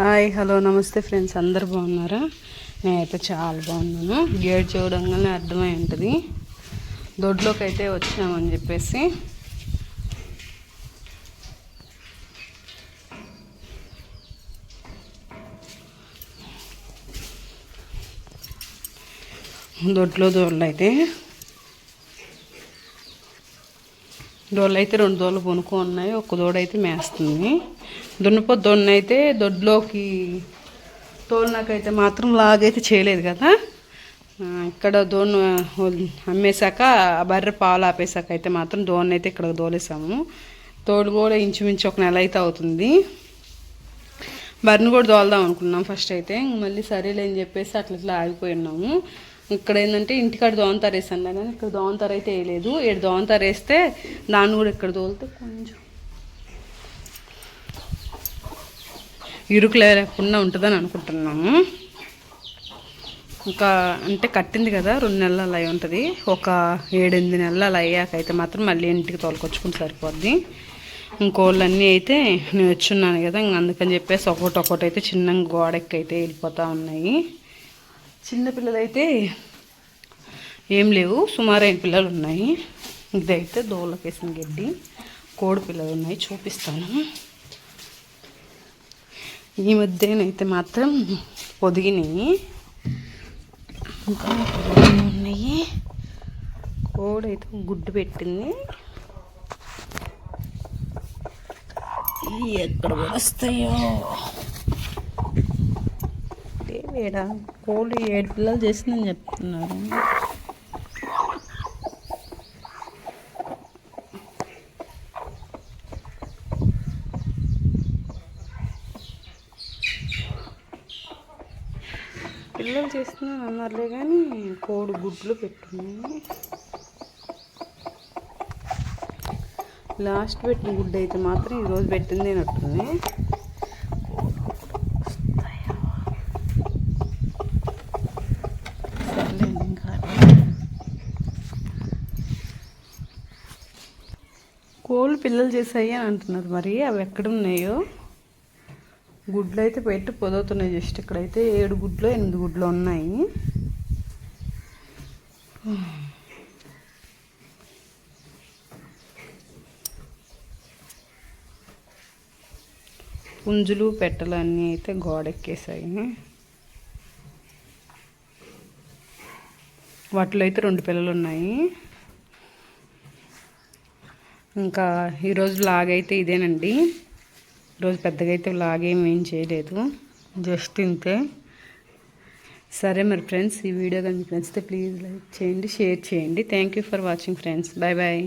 Hi hello నమస్తే friends. అందరు బాగున్నారా? నేనైతే చాలా బాగున్నాను. గేట్ చూడంగానే అర్థమై ఉంటుంది. దొడ్లోకి అయితే వచ్చామని చెప్పేసి. దొడ్లో దోళ్ళు అయితే దోళ్ళు అయితే రెండు దోళ్ళు పొనుకో ఉన్నాయి. ఒక దోడైతే అయితే మేస్తుంది. దున్నపో దొన్న అయితే దొడ్లోకి తోలినాకైతే మాత్రం లాగైతే చేయలేదు కదా. ఇక్కడ దోన్ అమ్మేశాక ఆ బర్రె పాలు ఆపేశాక అయితే మాత్రం దోన్ అయితే ఇక్కడ దోలేసాము తోడు కూడా ఇంచుమించు ఒక నెల అయితే అవుతుంది. బర్రెని కూడా దోలదాం అనుకున్నాం ఫస్ట్ అయితే. మళ్ళీ సరేలే అని చెప్పేసి అట్లా ఇట్లా ఆగిపోయి ఉన్నాము. ఇక్కడ ఏంటంటే ఇంటికాడ దోమతారు వేసాను కానీ ఇక్కడ దోమతారు అయితే వేయలేదు. ఇక్కడ దోమతారు వేస్తే దాన్ని కూడా ఇక్కడ దోలితే కొంచెం ఇరుకు లేకుండా ఉంటుందని అనుకుంటున్నాము. ఇంకా అంటే కట్టింది కదా రెండు నెలలు అలా ఉంటుంది. ఒక ఏడెనిమిది నెలలు అలా అయ్యాక అయితే మాత్రం మళ్ళీ ఇంటికి తోలుకొచ్చుకుని సరిపోద్ది. ఇంకోళ్ళన్నీ అయితే నేను వచ్చున్నాను కదా ఇంక అందుకని చెప్పేసి ఒకటి ఒకటి అయితే చిన్న గోడెక్కి అయితే వెళ్ళిపోతూ ఉన్నాయి. చిన్నపిల్లలైతే అయితే ఏం లేవు సుమారు ఐదు పిల్లలు ఉన్నాయి. ఇదైతే దోళ్ళకేసిన గడ్డి కోడి పిల్లలు ఉన్నాయి చూపిస్తాను. ఈ మధ్యనైతే మాత్రం పొదిగినాయి. ఇంకా ఉన్నాయి. కోడి అయితే గుడ్డు పెట్టింది. ఎక్కడ వస్తాయో? ఏడా కోడి ఏడు పిల్లలు చేసిందని చెప్తున్నారు. పిల్లలు చేస్తున్నాను అన్నారులే కానీ కోడి గుడ్లు పెట్టున్నాను లాస్ట్ పెట్టిన గుడ్ అయితే మాత్రం ఈరోజు పెట్టింది అన్నట్టుంది కోళ్ళు పిల్లలు చేసాయి అని అంటున్నారు మరి అవి ఎక్కడున్నాయో గుడ్లు అయితే పెట్టి పొదవుతున్నాయి జస్ట్ ఇక్కడైతే. ఏడు గుడ్లు ఎనిమిది గుడ్లు ఉన్నాయి. పుంజులు పెట్టలు అన్నీ అయితే గోడెక్కేసాయి. వాటిలో అయితే రెండు పిల్లలు ఉన్నాయి ఇంకా ఈరోజు లాగైతే ఇదేనండి. ఈరోజు పెద్దగా అయితే లాగేం ఏం చేయలేదు. జస్ట్ ఇంతే. సరే మరి ఫ్రెండ్స్ ఈ వీడియో కానీ మీకు నచ్చితే ప్లీజ్ లైక్ చేయండి షేర్ చేయండి. Thank you for watching friends bye bye